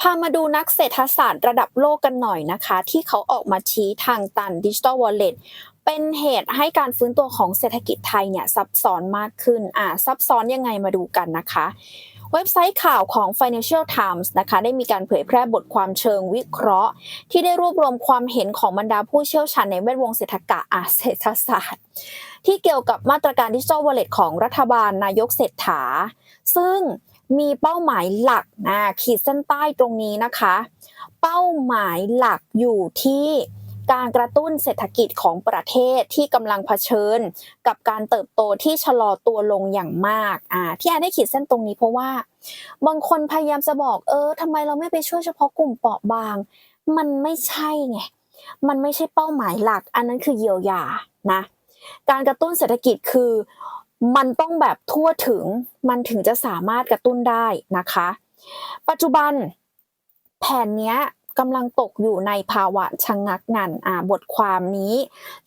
พามาดูนักเศรษฐศาสตร์ระดับโลกกันหน่อยนะคะ ที่เขาออกมาชี้ทางตันดิจิ t a ลวอลเล็ตเป็นเหตุให้การฟื้นตัวของเศรษฐกิจไทยเนี่ยซับซ้อนมากขึ้นอ่าซับซ้อนยังไงมาดูกันนะคะเว็บไซต์ข่าวของ Financial Times นะคะได้มีการเผยแพร่บทความเชิงวิเคราะห์ ที่ได้รวบรวมความเห็นของบรรดาผู้เชี่ยวชาญในแวดวงเศรษฐกะอาเศรษฐศาสตร์ ที่เกี่ยวกับมาตรการดิจิ t a ลวอลเล็ตของรัฐบาลนายกเศรษฐา ซึ่ง มีเป้าหมายหลักนะขีดเส้นใต้ตรงนี้นะคะ เป้าหมายหลักอยู่ที่การกระตุ้นเศรษฐกิจของประเทศที่กำลังเผชิญ กับการเติบโตที่ชะลอตัวลงอย่างมากอ่าที่อาได้ขีดเส้นตรงนี้เพราะว่า บางคนพยายามจะบอกเออทำไมเราไม่ไปช่วยเฉพาะกลุ่มเปราะบาง มันไม่ใช่ไงมันไม่ใช่เป้าหมายหลัก อันนั้นคือเยียวยานะการกระตุ้นเศรษฐกิจคือ มันต้องแบบทั่วถึงมันถึงจะสามารถกระตุ้นได้นะคะ ปัจจุบันแผนนี้กำลังตกอยู่ในภาวะชะงงักงันอ่าบทความนี้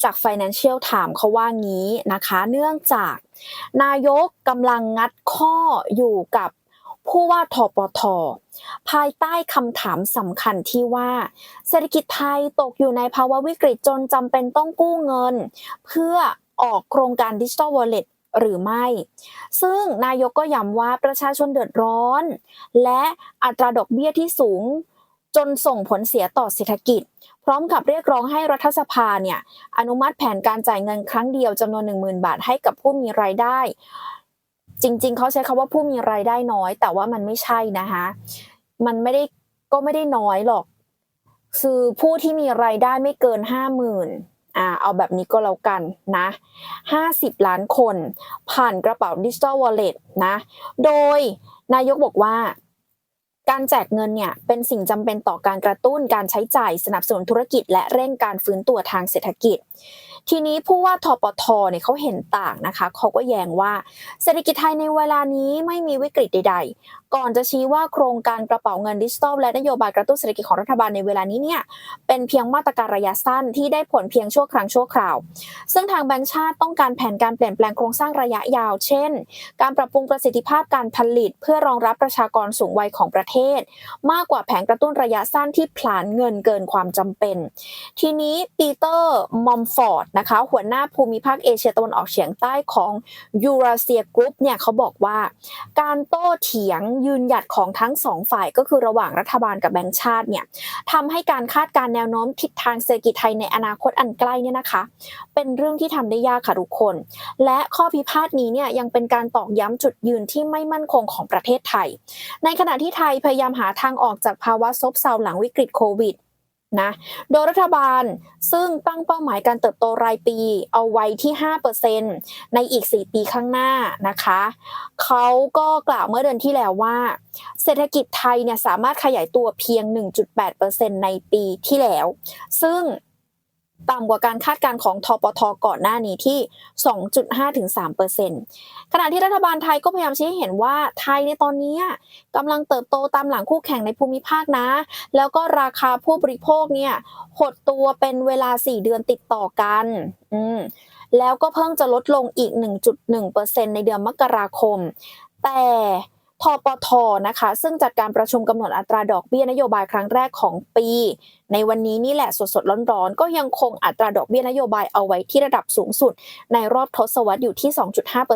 จาก Financial Times เขาว่างี้นะคะ เนื่องจากนายกกำลังงัดข้ออยู่กับผู้ว่าทปท ภายใต้คำถามสำคัญที่ว่า เศรษฐกิจไทยตกอยู่ในภาวะวิกฤตจนจำเป็นต้องกู้เงิน เพื่อออกโครงการดิจิ t a ลวอลเล็ต หรือไม่ ซึ่งนายกก็ย้ำว่าประชาชนเดือดร้อน และอัตราดอกเบี้ยที่สูง จนส่งผลเสียต่อเศรษฐกิจ พร้อมกับเรียกร้องให้รัฐสภาเนี่ยอนุมัติแผนการจ่ายเงินครั้งเดียวจำนวน 10,000 บาทให้กับผู้มีรายได้ จริง ๆ เขาใช้คำว่าผู้มีรายได้น้อย แต่ว่ามันไม่ใช่นะคะมันไม่ได้ก็ไม่ได้น้อยหรอก คือผู้ที่มีรายได้ไม่เกิน50,000 อ่าเอาแบบนี้ก็แล้วกันนะ 50 ล้านคนผ่านกระเป๋าดิจิ t a ลวอลเล็ตนะ โดยนายกบอกว่าการแจกเงินเนี่ยเป็นสิ่งจำเป็นต่อการกระตุ้นการใช้จ่ายสนับสนุนธุรกิจ และเร่งการฟื้นตัวทางเศรษฐกิจ ทีนี้ผู้ว่าทปทเนี่ยเขาเห็นต่างนะคะเขาก็แย้งว่า เศรษฐกิจไทยในเวลานี้ไม่มีวิกฤตใดๆก่อนจะชี้ว่าโครงการกระเป๋าเงินดิจิทัลและนโยบายกระตุ้นเศรษฐกิจของรัฐบาลในเวลานี้เนี่ยเป็นเพียงมาตรการระยะสั้นที่ได้ผลเพียงชั่วครั้งชั่วคราว ซึ่งทางแบงก์ชาติต้องการแผนการเปลี่ยนแปลงโครงสร้างระยะยาว เช่น การปรับปรุงประสิทธิภาพการผลิต เพื่อรองรับประชากรสูงวัยของประเทศ มากกว่าแผนกระตุ้นระยะสั้นที่ผลาญเงินเกินความจำเป็น ทีนี้ปีเตอร์มอมฟอร์ดนะคะหัวหน้าภูมิภาคเอเชียตะวันออกเฉียงใต้ของยูราเซียกรุ๊ปเนี่ยเขาบอกว่า การโต้เถียงยืนหยัดของทั้งสองฝ่ายก็คือระหว่างรัฐบาลกับแบงก์ชาติเนี่ยทำให้การคาดการแนวโน้มทิศทางเศรษฐกิจไทยในอนาคตอันใกล้เนี่ยนะคะ เป็นเรื่องที่ทำได้ยากค่ะทุกคน และข้อพิพาทนี้เนี่ยยังเป็นการตอกย้ำจุดยืนที่ไม่มั่นคงของประเทศไทย ในขณะที่ไทยพยายามหาทางออกจากภาวะซบเซาหลังวิกฤตโควิด นะโดยรัฐบาลซึ่งตั้งเป้าหมายการเติบโตรายปีเอาไว้ที่ 5%ในอีก 4 ปีข้างหน้านะคะเขาก็กล่าวเมื่อเดือนที่แล้วว่า เศรษฐกิจไทยเนี่ยสามารถขยายตัวเพียง 1.8%ในปีที่แล้ว ซึ่ง ต่ำกว่าการคาดการณ์ของทปทก่อนหน้านี้ที่ 2.5-3%ขณะที่รัฐบาลไทยก็พยายามชี้ให้เห็นว่าไทยในตอนนี้กำลังเติบโตตามหลังคู่แข่งในภูมิภาคนะ แล้วก็ราคาผู้บริโภคเนี่ยหดตัวเป็นเวลา 4 เดือนติดต่อกัน อืมแล้วก็เพิ่งจะลดลงอีก 1.1%ในเดือนมกราคม แต่ ทปทนะคะ ซึ่งจัดการประชุมกำหนดอัตราดอกเบี้ยนโยบายครั้งแรกของปี ในวันนี้นี่แหละสดๆร้อนๆ ก็ยังคงอัตราดอกเบี้ยนโยบายเอาไว้ที่ระดับสูงสุด ในรอบทศวรรษอยู่ที่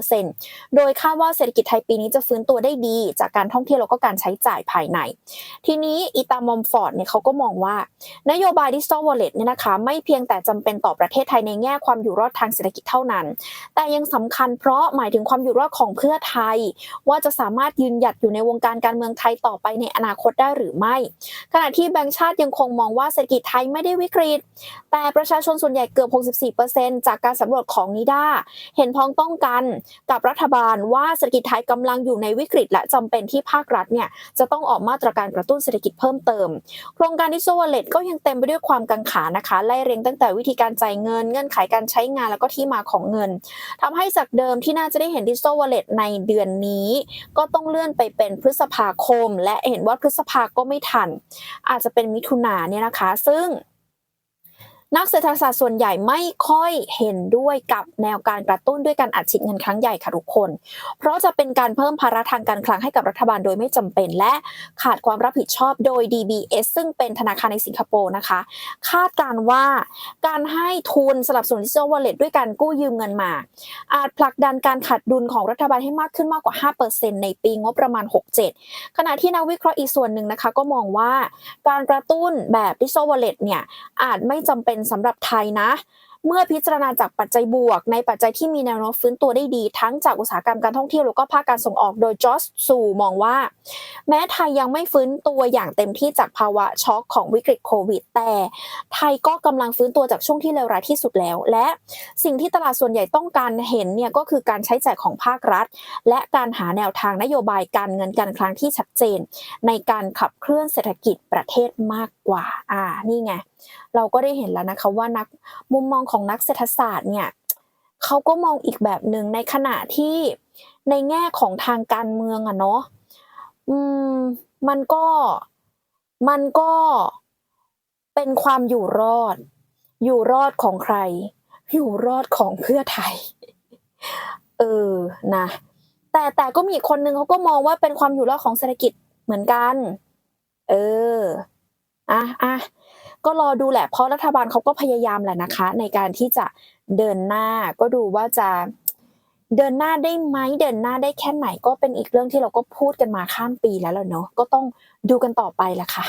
2.5%โดยคาดว่าเศรษฐกิจไทยปีนี้จะฟื้นตัวได้ดี จากการท่องเที่ยวแล้วก็การใช้จ่ายภายใน ทีนี้อีตามอมฟอร์ดเนี่ยเขาก็มองว่านโยบายดิจิทัลวอลเล็ตเนี่ยนะคะ ไม่เพียงแต่จำเป็นต่อประเทศไทยในแง่ความอยู่รอดทางเศรษฐกิจเท่านั้น แต่ยังสำคัญเพราะหมายถึงความอยู่รอดของเพื่อไทย ว่าจะสามารถยืนหยัดอยู่ในวงการการเมืองไทยต่อไปในอนาคตได้หรือไม่ ขณะที่แบงก์ชาติยังคงมองว่าเศรษฐกิจไทยไม่ได้วิกฤต แต่ประชาชนส่วนใหญ่เกือบ 64%จากการสำรวจของนิด้าเห็นพ้องต้องกันกับรัฐบาลว่าเศรษฐกิจไทยกำลังอยู่ในวิกฤต และจำเป็นที่ภาครัฐเนี่ยจะต้องออกมาตรการกระตุ้นเศรษฐกิจเพิ่มเติม โครงการดิจิทัลวอลเล็ตก็ยังเต็มไปด้วยความกังขานะคะ ไล่เรียงตั้งแต่วิธีการจ่ายเงิน เงื่อนไขการใช้งานแล้วก็ที่มาของเงินทำให้จากเดิมที่น่าจะได้เห็นดิจิทัลวอลเล็ตในเดือนนี้ ก็ต้องเลื่อนไปเป็นพฤษภาคม และเห็นว่าพฤษภาก็ไม่ทัน อาจจะเป็นมิถุนาเนี่ยนะคะ ซึ่ง นักเศรษฐศาสตร์ส่วนใหญ่ไม่ค่อยเห็นด้วยกับแนวการกระตุ้นด้วยการอัดฉีดเงินครั้งใหญ่ค่ะทุกคน เพราะจะเป็นการเพิ่มภาระทางการคลังให้กับรัฐบาลโดยไม่จำเป็น และขาดความรับผิดชอบโดย DBS ซึ่งเป็นธนาคารในสิงคโปร์นะคะ คาดการว่าการให้ทุนสนับสนุนดิจิทัลวอลเล็ตด้วยการกู้ยืมเงินมา อาจผลักดันการขาดดุลของรัฐบาลให้มากขึ้นมากกว่า 5%ในปีงบประมาณ 67 ขณะที่นักวิเคราะห์อีกส่วนหนึ่งนะคะ ก็มองว่าการกระตุ้นแบบดิจิทัลวอลเล็ตเนี่ยอาจไม่จำเป็นสำหรับไทยนะ เมื่อพิจารณาจากปัจจัยบวก ในปัจจัยที่มีแนวโน้มฟื้นตัวได้ดี ทั้งจากอุตสาหกรรมการท่องเที่ยวแล้วก็ภาคการส่งออกโดยจอสซูมองว่า แม้ไทยยังไม่ฟื้นตัวอย่างเต็มที่จากภาวะช็อกของวิกฤตโควิด แต่ไทยก็กำลังฟื้นตัวจากช่วงที่เลวร้ายที่สุดแล้ว และสิ่งที่ตลาดส่วนใหญ่ต้องการเห็นเนี่ยก็คือการใช้จ่ายของภาครัฐ และการหาแนวทางนโยบายการเงินการคลังที่ชัดเจน ในการขับเคลื่อนเศรษฐกิจประเทศมากกว่า อ่า นี่ไง เราก็ได้เห็นแล้วนะคะว่านักมุมมองของนักเศรษฐศาสตร์เนี่ยเขาก็มองอีกแบบหนึ่งในขณะที่ในแง่ของทางการเมืองอะเนาะอืมมันก็มันก็เป็นความอยู่รอด อยู่รอดของใคร อยู่รอดของเพื่อไทย เออนะ แต่แต่ก็มีคนนึงเขาก็มองว่าเป็นความอยู่รอดของเศรษฐกิจเหมือนกัน เอออะอะ ก็รอดูแหละเพราะรัฐบาลเขาก็พยายามแหละนะคะ ในการที่จะเดินหน้าก็ดูว่าจะเดินหน้าได้ไหมเดินหน้าได้แค่ไหนก็เป็นอีกเรื่องที่เราก็พูดกันมาข้ามปีแล้วแหละเนาะก็ต้องดูกันต่อไปแหละค่ะ